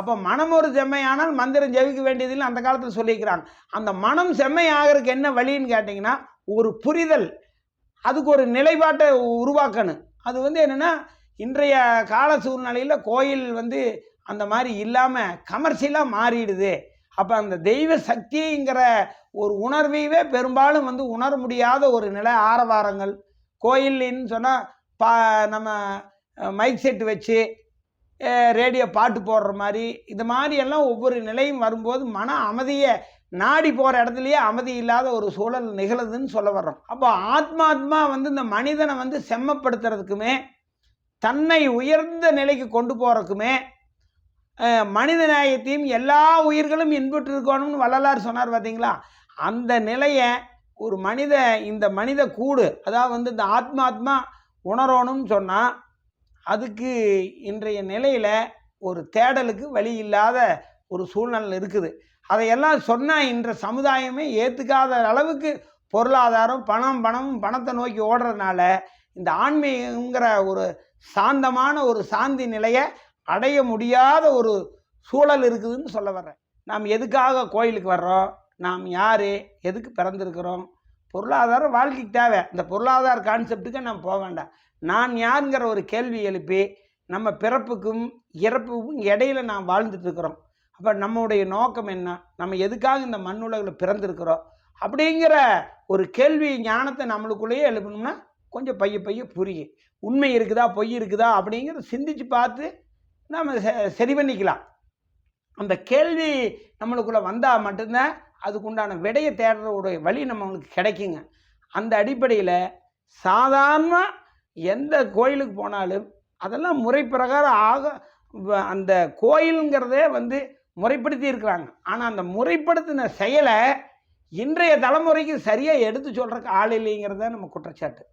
அப்போ மனம் ஒரு செம்மையானால் மந்திரம் ஜெபிக்க வேண்டியதில்லை அந்த காலத்தில் சொல்லியிருக்கிறாங்க. அந்த மனம் செம்மையாகிறதுக்கு என்ன வழின்னு கேட்டிங்கன்னா ஒரு புரிதல். அதுக்கு ஒரு நிலைப்பாட்டை உருவாக்கணும். அது வந்து என்னென்னா இன்றைய கால சூழ்நிலையில் கோயில் வந்து அந்த மாதிரி இல்லாமல் கமர்ஷியலாக மாறிடுது. அப்போ அந்த தெய்வ சக்திங்கிற ஒரு உணர்வையவே பெரும்பாலும் வந்து உணர முடியாத ஒரு நிலை ஆரவாரங்கள். கோயில்னு சொன்னால் பா நம்ம மைக் செட் வச்சு ரேடியோ பாட்டு போடுற மாதிரி இந்த மாதிரி எல்லாம் ஒவ்வொரு நிலையும் வரும்போது மன அமைதியை நாடி போகிற இடத்துலையே அமைதி இல்லாத ஒரு சூழல் நிகழுதுன்னு சொல்ல வர்றோம். அப்போ ஆத்மாத்மா வந்து இந்த மனிதனை வந்து செம்மப்படுத்துறதுக்குமே தன்னை உயர்ந்த நிலைக்கு கொண்டு போகிறதுக்குமே மனித நியாயத்தையும் எல்லா உயிர்களும் இன்புற்று இருக்கணும்னு வள்ளலார் சொன்னார் பார்த்தீங்களா அந்த நிலையை ஒரு மனித இந்த மனித கூடு அதாவது வந்து இந்த ஆத்மாத்மா உணரணும்னு சொன்னால் அதுக்கு இன்றைய நிலையில் ஒரு தேடலுக்கு வழி இல்லாத ஒரு சூழ்நிலை இருக்குது. அதையெல்லாம் சொன்னால் இன்ற சமுதாயமே ஏற்றுக்காத அளவுக்கு பொருளாதாரம் பணம் பணம் பணத்தை நோக்கி ஓடுறதுனால இந்த ஆன்மீகங்கிற ஒரு சாந்தமான ஒரு சாந்தி நிலையை அடைய முடியாத ஒரு சூழல் இருக்குதுன்னு சொல்ல வர்றேன். நாம் எதுக்காக கோயிலுக்கு வர்றோம்? நாம் யார்? எதுக்கு பிறந்திருக்கிறோம்? பொருளாதாரம் வாழ்க்கைக்கு தேவை. இந்த பொருளாதார கான்செப்டுக்கு நம்ம போக வேண்டாம். நான் யாருங்கிற ஒரு கேள்வி எழுப்பி நம்ம பிறப்புக்கும் இறப்புக்கும் இடையில நாம் வாழ்ந்துட்டுருக்குறோம் அப்போ நம்முடைய நோக்கம் என்ன? நம்ம எதுக்காக இந்த மண்ணுலகில் பிறந்திருக்கிறோம்? அப்படிங்கிற ஒரு கேள்வி ஞானத்தை நம்மளுக்குள்ளேயே எழுப்பணும்னா கொஞ்சம் பைய பைய புரியும். உண்மை இருக்குதா? பொய் இருக்குதா? அப்படிங்கிறத சிந்திச்சு பார்த்து நம்ம சரி பண்ணிக்கலாம். அந்த கேள்வி நம்மளுக்குள்ளே வந்தால் மட்டும்தான் அதுக்குண்டான விடையை தேடுற ஒரு வழி நம்மளுக்கு கிடைக்குங்க. அந்த அடிப்படையில் சாதாரண எந்த கோயிலுக்கு போனாலும் அதெல்லாம் முறை பிரகாரம் ஆக வ- அந்த கோயிலுங்கிறதே வந்து முறைப்படுத்தி இருக்கிறாங்க. ஆனால் அந்த முறைப்படுத்தின செயலை இன்றைய தலைமுறைக்கு சரியாக எடுத்து சொல்கிறக்கு ஆள் இல்லைங்கிறத நம்ம குற்றச்சாட்டு.